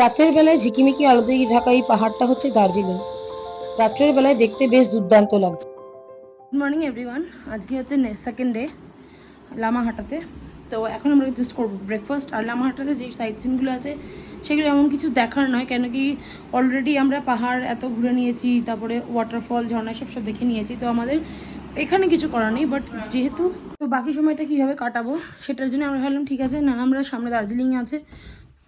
রাতের বেলায় ঝিকিমিকি আলো দিয়ে ঢাকা এই পাহাড়টা হচ্ছে দার্জিলিং। রাত্রের বেলায় দেখতে বেশ দুর্দান্ত লাগছে। গুড মর্নিং এভরিওয়ান আজকে হচ্ছে সেকেন্ড ডে লামাহাটাতে। তো এখন আমরা জাস্ট করব ব্রেকফাস্ট আর লামাহাটাতে যে সাইট সিনগুলো আছে, সেগুলো এমন কিছু দেখার নয়, কেন কি অলরেডি আমরা পাহাড় এত ঘুরে নিয়েছি, তারপরে ওয়াটারফল ঝর্ণা সব সব দেখে নিয়েছি। তো আমাদের এখানে কিছু করার নেই বাট যেহেতু তো বাকি সময়টা কীভাবে কাটাবো, সেটার জন্য আমরা ভাবলাম, ঠিক আছে, না, আমরা সামনে দার্জিলিংয়ে আছে।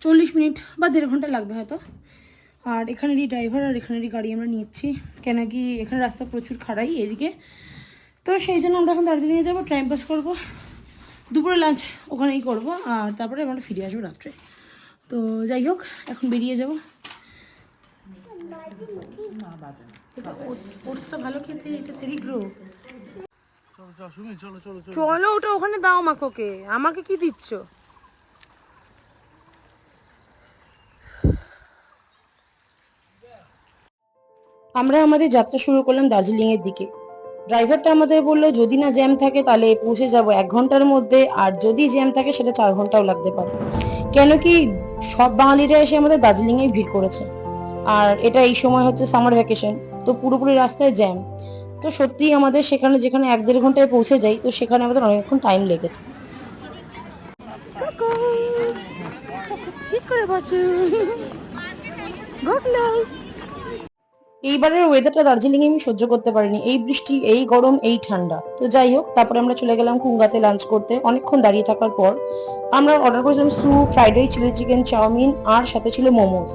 চল্লিশ মিনিট বা দেড় ঘণ্টা লাগবে হয়তো। আর এখানেরই ড্রাইভার আর এখানেরই গাড়ি আমরা নিচ্ছি কেন কি এখানে রাস্তা প্রচুর খারাই এদিকে। তো সেই জন্য আমরা এখন দার্জিলিংয়ে যাব টাইম পাস করব। দুপুরে লাঞ্চ ওখানেই করব আর তারপরে আমরা ফিরে আসব রাত্রে। তো যাই হোক এখন বেরিয়ে যাব। ভালো খেতে এটা সেরিগ্রো চলো ওটা ওখানে দাও আমাকে ওকে। আমাকে কি দিচ্ছ? আমরা আমাদের যাত্রা শুরু করলাম দার্জিলিং এর দিকে। ড্রাইভারটা আমাদের বলল, যদি না জ্যাম থাকে তাহলে পৌঁছে যাব এক ঘণ্টার মধ্যে, আর যদি জ্যাম থাকে সেটা চার ঘন্টাও লাগতে পারে। কেন কি সব বাঙালিরা এসে আমাদের দার্জিলিং এ ভিড় করেছে। আর এটা এই সময় হচ্ছে সামার ভ্যাকেশন তো পুরোপুরি রাস্তায় জ্যাম। তো সত্যিই আমাদের সেখানে, যেখানে এক দেড় ঘন্টায় পৌঁছে যাই, তো সেখানে আমাদের অনেকক্ষণ টাইম লেগেছে। গুড নাইট এইবারের ওয়েদারটা দার্জিলিং আমি সহ্য করতে পারিনি। এই বৃষ্টি, এই গরম, এই ঠান্ডা। তো যাই হোক, তারপরে আমরা চলে গেলাম কুঙ্গাতে লাঞ্চ করতে। অনেকক্ষণ দাঁড়িয়ে থাকার পর আমরা অর্ডার করেছিলাম soup fried rice chilli chicken chow mein আর সাথে ছিল মোমোস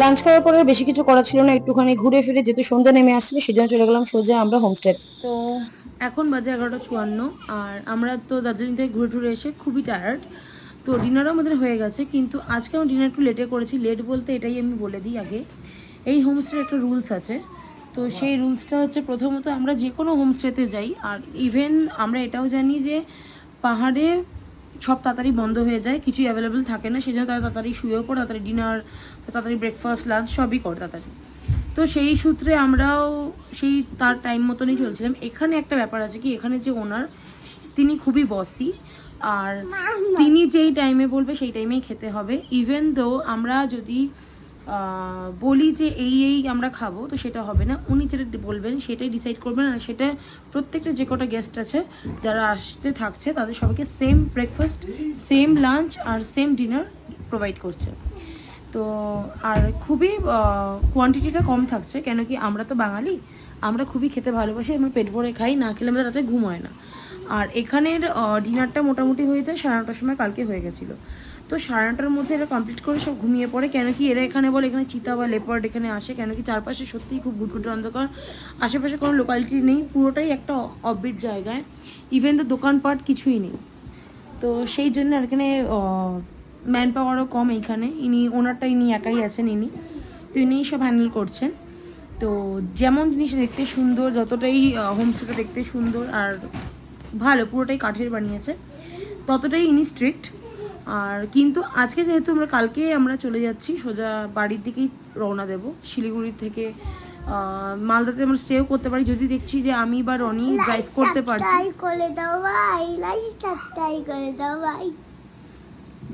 লাঞ্চ করার পরে বেশি কিছু করা ছিল না, একটুখানি ঘুরে ফিরে যেহেতু সন্ধ্যা নেমে আসছে, সেজন্য চলে গেলাম সোজা আমরা হোমস্টে তো। এখন বাজে এগারোটা চুয়ান্ন, আর আমরা তো দার্জিলিং থেকে ঘুরে টুরে এসে খুবই টায়ার্ড তো ডিনারও আমাদের হয়ে গেছে, কিন্তু আজকে আমি ডিনার একটু লেটে করেছি। লেট বলতে এটাই আমি বলে দিই আগে। এই হোমস্টের একটা রুলস আছে। তো সেই রুলসটা হচ্ছে প্রথমত আমরা যে কোনো হোমস্টেতে যাই আর ইভেন আমরা এটাও জানি যে পাহাড়ে সব তাড়াতাড়ি বন্ধ হয়ে যায় কিছুই অ্যাভেলেবেল থাকে না সেই জন্য তারা তাড়াতাড়ি শুয়েও পড়ে তাড়াতাড়ি ডিনার তাড়াতাড়ি ব্রেকফাস্ট লাঞ্চ সবই করে তাড়াতাড়ি। তো সেই সূত্রে আমরাও সেই তার টাইম মতনই চলছিলাম। এখানে একটা ব্যাপার আছে কি এখানে যে ওনার তিনি খুবই বসি আর তিনি যেই টাইমে বলবে সেই টাইমেই খেতে হবে। ইভেন দো আমরা যদি বলি যে এই এই আমরা খাব, তো সেটা হবে না। উনি যেটা বলবেন, সেটাই ডিসাইড করবেন। আর সেটা প্রত্যেকটা যে কটা গেস্ট আছে, যারা আসছে, থাকছে, তাদের সবাইকে সেম ব্রেকফাস্ট সেম লাঞ্চ আর সেম ডিনার প্রোভাইড করছে। তো আর খুবই কোয়ান্টিটিটা কম থাকছে, কেন কি আমরা তো বাঙালি, আমরা খুবই খেতে ভালোবাসি, আমরা পেট ভরে খাই, না খেলে আমাদের রাতে ঘুম হয় না। আর এখানের ডিনারটা মোটামুটি হয়ে যায় সাড়ে নটার সময়, কালকে হয়ে গেছিল। তো সাড়ে নটার মধ্যে এরা কমপ্লিট করে সব ঘুমিয়ে পড়ে। কেন কি এরা এখানে বলে, এখানে চিতা বা লেপার্ড এখানে আসে। কেন কি চারপাশে সত্যিই খুব গুটগুটে অন্ধকার। আশেপাশে কোনো লোকালিটি নেই। পুরোটাই একটা অফবিট জায়গায়। ইভেন তো দোকানপাট কিছুই নেই। তো সেই জন্য আর এখানে ম্যান পাওয়ারও কম এইখানে। ইনি ওনারটা ইনি একাই আছেন ইনি। তো ইনিই সব হ্যান্ডেল করছেন। তো যেমন জিনিস দেখতে সুন্দর, যতটাই হোমস্টেটা দেখতে সুন্দর আর ভালো, পুরোটাই কাঠের বানিয়েছে, ততটাই ইনি স্ট্রিক্ট আর কিন্তু আজকে যেহেতু আমরা কালকে আমরা চলে যাচ্ছি সোজা বাড়ির দিকেই রওনা দেব। শিলিগুড়ি থেকে মালদাতে আমরা স্টেও করতে পারি। যদি দেখছি যে আমি বা রনি ড্রাইভ করতে পারছি। করে দাও ভাই করে দাও ভাই।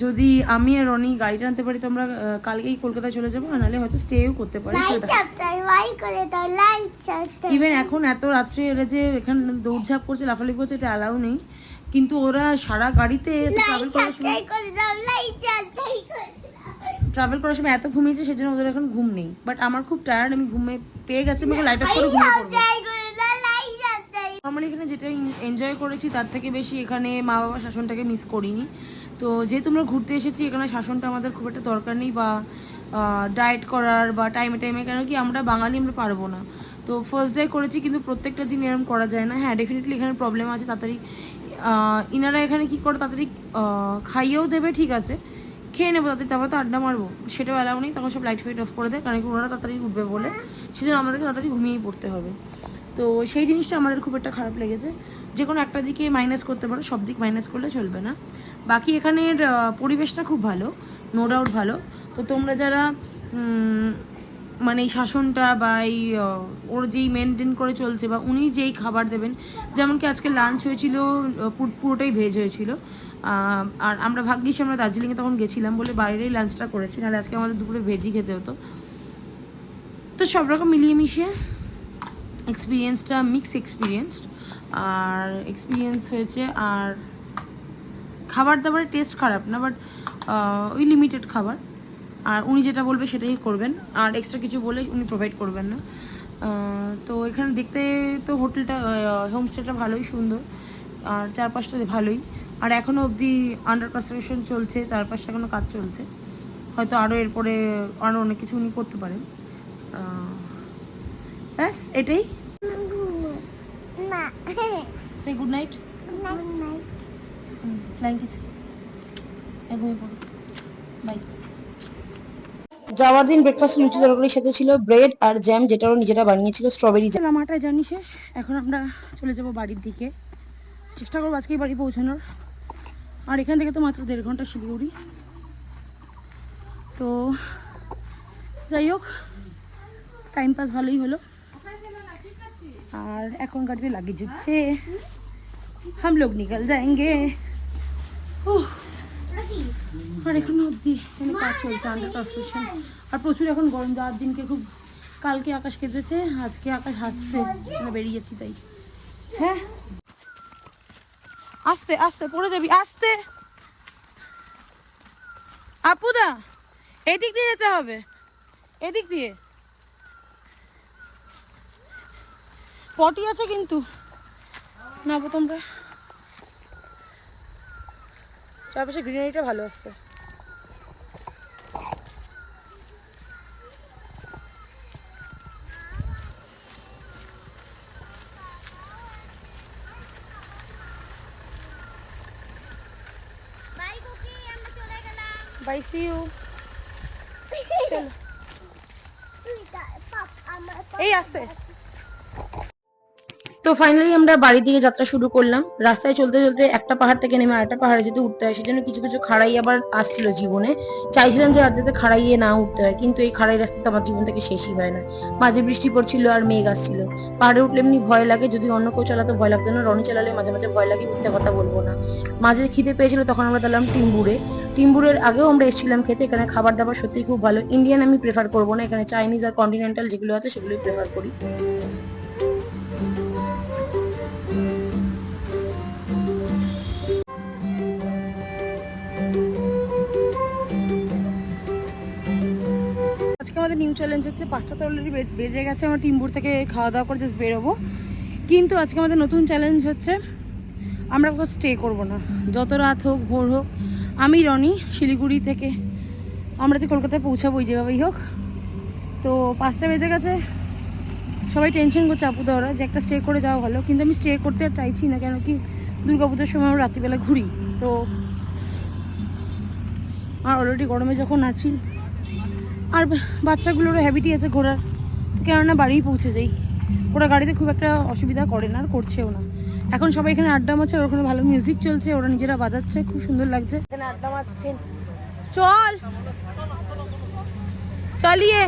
যদি আমি আর রনি গাড়িটা আনতে পারি তো আমরা কালকেই কলকাতা চলে যাব নাহলে হয়তো স্টেও করতে পারি। ইভেন এখন এত রাত্রে এরা যে এখানে দৌড়ঝাঁপ করছে লাফালাফি করছে এটা অ্যালাউ নেই। কিন্তু ওরা সারা গাড়িতে ট্রাভেল করার সময় ট্রাভেল করার সময় এত ঘুমিয়েছে সেজন্য ওদের এখন ঘুম নেই। বাট আমার খুব টায়ার্ড আমি ঘুমে পেয়ে গেছি আমাকে লাইট অফ করে ঘুমিয়ে পড়ব। নর্মালি এখানে যেটা এনজয় করেছি তার থেকে বেশি এখানে মা বাবা শাসনটাকে মিস করিনি। তো যেহেতু আমরা ঘুরতে এসেছি এখানে শাসনটা আমাদের খুব একটা দরকার নেই বা ডায়েট করার বা টাইমে টাইমে কেন কি আমরা বাঙালি আমরা পারব না। তো ফার্স্ট ডে করেছি কিন্তু প্রত্যেকটা দিন এরকম করা যায় না। হ্যাঁ ডেফিনেটলি এখানে প্রবলেম আছে তাড়াতাড়ি ইনারা এখানে কি করে তাড়াতাড়ি খাইয়েও দেবে, ঠিক আছে। খেয়ে নেব তাদের তারপর তো আড্ডা মারবো। সেটাও অ্যালাউ নেই, তখন সব লাইট ফাইট অফ করে দেয়, কারণ কি ওনারা তাড়াতাড়ি উঠবে বলে। সেজন্য আমাদেরকে তাড়াতাড়ি ঘুমিয়েই পড়তে হবে। তো সেই জিনিসটা আমাদের খুব একটা খারাপ লেগেছে। যে কোনো একটা দিকে মাইনাস করতে পারো, সব দিক মাইনাস করলে চলবে না। বাকি এখানের পরিবেশটা খুব ভালো নো ডাউট ভালো। তো তোমরা যারা মানে এই শাসনটা বা এই ওর যেই মেনটেন করে চলছে বা উনি যেই খাবার দেবেন, যেমন কি আজকে লাঞ্চ হয়েছিল পুরোটাই ভেজ হয়েছিল। আর আমরা ভাগ্যিস আমরা দার্জিলিংয়ে তখন গেছিলাম বলে বাইরেই লাঞ্চটা করেছি, নাহলে আজকে আমাদের দুপুরে ভেজই খেতে হতো। তো সব রকম মিলিয়ে মিশিয়ে এক্সপিরিয়েন্সটা মিক্স এক্সপিরিয়েন্সড আর এক্সপিরিয়েন্স হয়েছে, আর খাবার দাবারের টেস্ট খারাপ না বাট ওই লিমিটেড খাবার। আর উনি যেটা বলবে সেটাই করবেন। আর এক্সট্রা কিছু বলে উনি প্রোভাইড করবেন না। তো এখানে দেখতে তো হোটেলটা হোমস্টেটা ভালোই সুন্দর। আর চারপাশটা ভালোই। আর এখনও অবধি আন্ডার কনস্ট্রাকশন চলছে চারপাশটা এখনও কাজ চলছে। হয়তো আরও এরপরে আরও অনেক কিছু উনি করতে পারেন। ব্যাস এটাই। সে গুড নাইট নাই ফ্লাইং কিস ঘুমিয়ে পড়ো। বাই যাওয়ার দিন ব্রেকফাস্ট লুচি তরকারির সাথে ছিল ব্রেড আর জ্যাম যেটা ওরা নিজেরা বানিয়েছিল স্ট্রবেরি জ্যাম মাটায় জার্নি শেষ এখন আমরা চলে যাব বাড়ির দিকে। চেষ্টা করব আজকেই বাড়ি পৌঁছানোর। আর এখান থেকে তো মাত্র দেড় ঘণ্টা শিলিগুড়ি। তো যাই হোক টাইম পাস ভালোই হলো। আর এখন গাড়িতে লাগেজ হচ্ছে। হাম লোক নিকল যাएंगे উফ, আর এখনও অবধি এখানে কাজ চলছে আন্ডার কনস্ট্রাকশন আর প্রচুর এখন গরম, যাওয়ার দিনকে খুব কালকে আকাশ কেঁদেছে, আজকে আকাশ হাসছে, আমরা বেরিয়ে যাচ্ছি তাই। হ্যাঁ? আস্তে আস্তে, পড়ে যাবি, আস্তে। আপুদা, এদিক দিয়ে যেতে হবে। এদিক দিয়ে। পটি আছে কিন্তু। নাবো তোমরা। চারপাশে গ্রিনারিটা ভালো আসছে বাই কুকি আমরা চলে গেলাম বাই সি ইউ চলো এই আসছে তো ফাইনালি আমরা বাড়ির দিকে যাত্রা শুরু করলাম। রাস্তায় চলতে চলতে একটা পাহাড় থেকে নেমে আরেকটা পাহাড়ে যেতে উঠতে হয়, সেজন্য কিছু কিছু খাড়াই আবার আসছিল জীবনে। চাইছিলাম যে আর যাতে খাড়াইয়ে না উঠতে হয়, কিন্তু এই খাড়াই রাস্তাতে আমার জীবন থেকে শেষই হয় না। মাঝে বৃষ্টি পড়ছিল আর মেঘ আসছিল। পাহাড়ে উঠলে এমনি ভয় লাগে, যদি অন্য কেউ চালাতে ভয় লাগতো না, রনি চালালে মাঝে মাঝে ভয় লাগে, মিথ্যা কথা বলব না। মাঝে খিদে পেয়েছিল, তখন আমরা দিলাম টিম্বুরে। টিম্বুরের আগেও আমরা এসেছিলাম খেতে, এখানে খাবার দাবার সত্যিই খুব ভালো। ইন্ডিয়ান আমি প্রেফার করব না, এখানে চাইনিজ আর কন্টিনেন্টাল যেগুলো আছে সেগুলোই প্রেফার করি। আমাদের নিউ চ্যালেঞ্জ হচ্ছে, পাঁচটা তো অলরেডি বেজে গেছে, আমরা টিম্বুর থেকে খাওয়া দাওয়া করে জাস্ট বেরোবো। কিন্তু আজকে আমাদের নতুন চ্যালেঞ্জ হচ্ছে, আমরা কোথাও স্টে করব না। যত রাত হোক, ভোর হোক, আমি, রনি, শিলিগুড়ি থেকে আমরা যে কলকাতায় পৌঁছাবো, ওই যেভাবেই হোক। তো পাঁচটা বেজে গেছে, সবাই টেনশন করছে আপুদা ওরা যে একটা স্টে করে যাওয়া ভালো, কিন্তু আমি স্টে করতে আর চাইছি না, কেন কি দুর্গাপুজোর সময় আমরা রাত্রিবেলা ঘুরি। তো, আর অলরেডি গরমে যখন আছি আর বাচ্চাগুলোরও হ্যাবিটই আছে ঘোরার। কেননা বাড়িই পৌঁছে যাই। ওরা গাড়িতে খুব একটা অসুবিধা করে না আর করছেও না। এখন সবাই এখানে আড্ডা মারছে আর ওখানে ভালো মিউজিক চলছে ওরা নিজেরা বাজাচ্ছে খুব সুন্দর লাগছে। এখানে আড্ডা মারছেন। চল! চালিয়ে!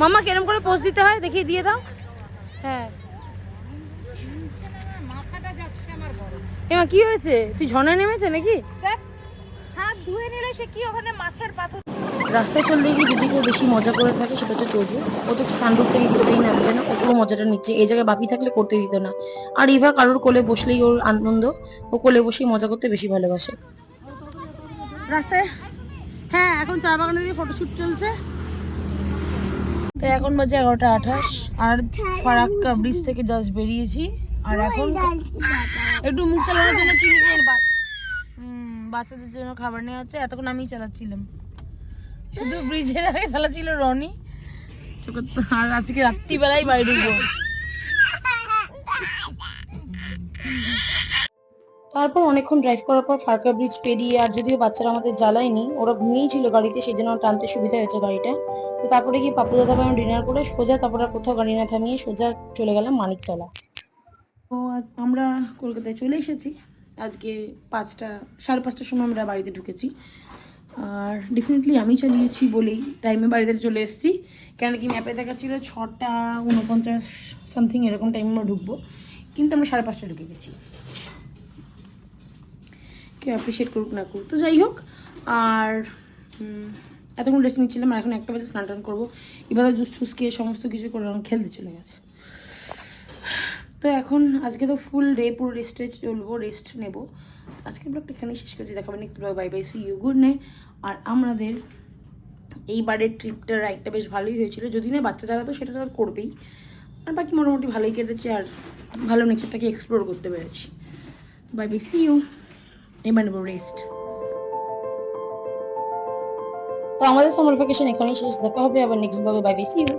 মামা কেরম করে পোস্ট দিতে হয় দেখিয়ে দিয়ে দাও। হ্যাঁ। এমা কি হয়েছে? তুই ঝর্ণায় নেমেছে নাকি? হাত ধুয়ে নিলে সে কি ওখানে মাছের পাথর? রাস্তায় চলতে গিয়ে যদি কেউ বেশি মজা করে থাকে সেটা হচ্ছে তোজু। ও তো সানরুফ থেকে কিছুতেই নামছে না ও পুরো মজাটা নিচ্ছে। এই জায়গায় বাপি থাকলে করতে দিত না। আর ইভা কারোর কোলে বসলেই ওর আনন্দ। ও কোলে বসেই মজা করতে বেশি ভালোবাসে। রাস্তায়? হ্যাঁ এখন চা বাগানের দিকে ফটোশুট চলছে। তো এখন বাজে এগারোটা আঠাশ। আর ফারাক্কা ব্রিজ থেকে জাস্ট বেরিয়েছি। আর এখন একটু মুখ চালানোর জন্য কি নিয়ে বা- হুম, বাচ্চাদের জন্য খাবার নেওয়া হচ্ছে এতক্ষণ আমি চালাচ্ছিলাম। শুধু ব্রিজের আগে চালাচ্ছিল রনি। আর আজকে রাত্রিবেলায় বাড়ি ঢুকবো তারপর অনেকক্ষণ ড্রাইভ করার পর ফারকা ব্রিজ পেরিয়ে আর যদিও বাচ্চারা আমাদের জ্বালায়নি ওরা ঘুমিয়েই ছিল গাড়িতে সেই জন্য টানতে সুবিধা হয়েছে গাড়িটা। তো তারপরে গিয়ে পাপু দাদা ভাই ডিনার করে সোজা তারপরে কোথাও গাড়ি না থামিয়ে সোজা চলে গেলাম মানিকতলা। তো আমরা কলকাতায় চলে এসেছি। আজকে পাঁচটা, সাড়ে পাঁচটার সময় আমরা বাড়িতে ঢুকেছি। আর ডেফিনেটলি আমি চালিয়েছি বলেই টাইমে বাড়িতে চলে এসেছি। কেন কি ম্যাপে দেখাচ্ছিল ছটা উনপঞ্চাশ সামথিং এরকম টাইমে আমরা ঢুকবো। কিন্তু আমরা সাড়ে পাঁচটা ঢুকে গেছি। কেউ অ্যাপ্রিসিয়েট করুক না করুক। তো যাই হোক, আর এতক্ষণ রেস্ট নিচ্ছিলাম। আর এখন একটা বাজে স্নান টান করব। এবার জুস টুস খেয়ে সমস্ত কিছু করে খেলতে চলে গেছে। তো এখন আজকে তো ফুল ডে পুরো রেস্টে চলবো রেস্ট নেব। আজকে ব্লগটা এখানেই শেষ করছি দেখাবেন একটু bye bye see you good নে আর আমাদের এইবারের ট্রিপটা রাইডটা বেশ ভালোই হয়েছিল, যদি না বাচ্চা যারা তো সেটা তো করবেই। আর বাকি মোটামুটি ভালোই কেটেছে, আর ভালো নেচারটাকে এক্সপ্লোর করতে পেরেছি। বাই বাই সি ইউ এবার নেব রেস্ট তো আমাদের সামার ভ্যাকেশন এখানেই শেষ, দেখা হবে আবার নেক্সট ব্লগে বাই বাই সি ইউ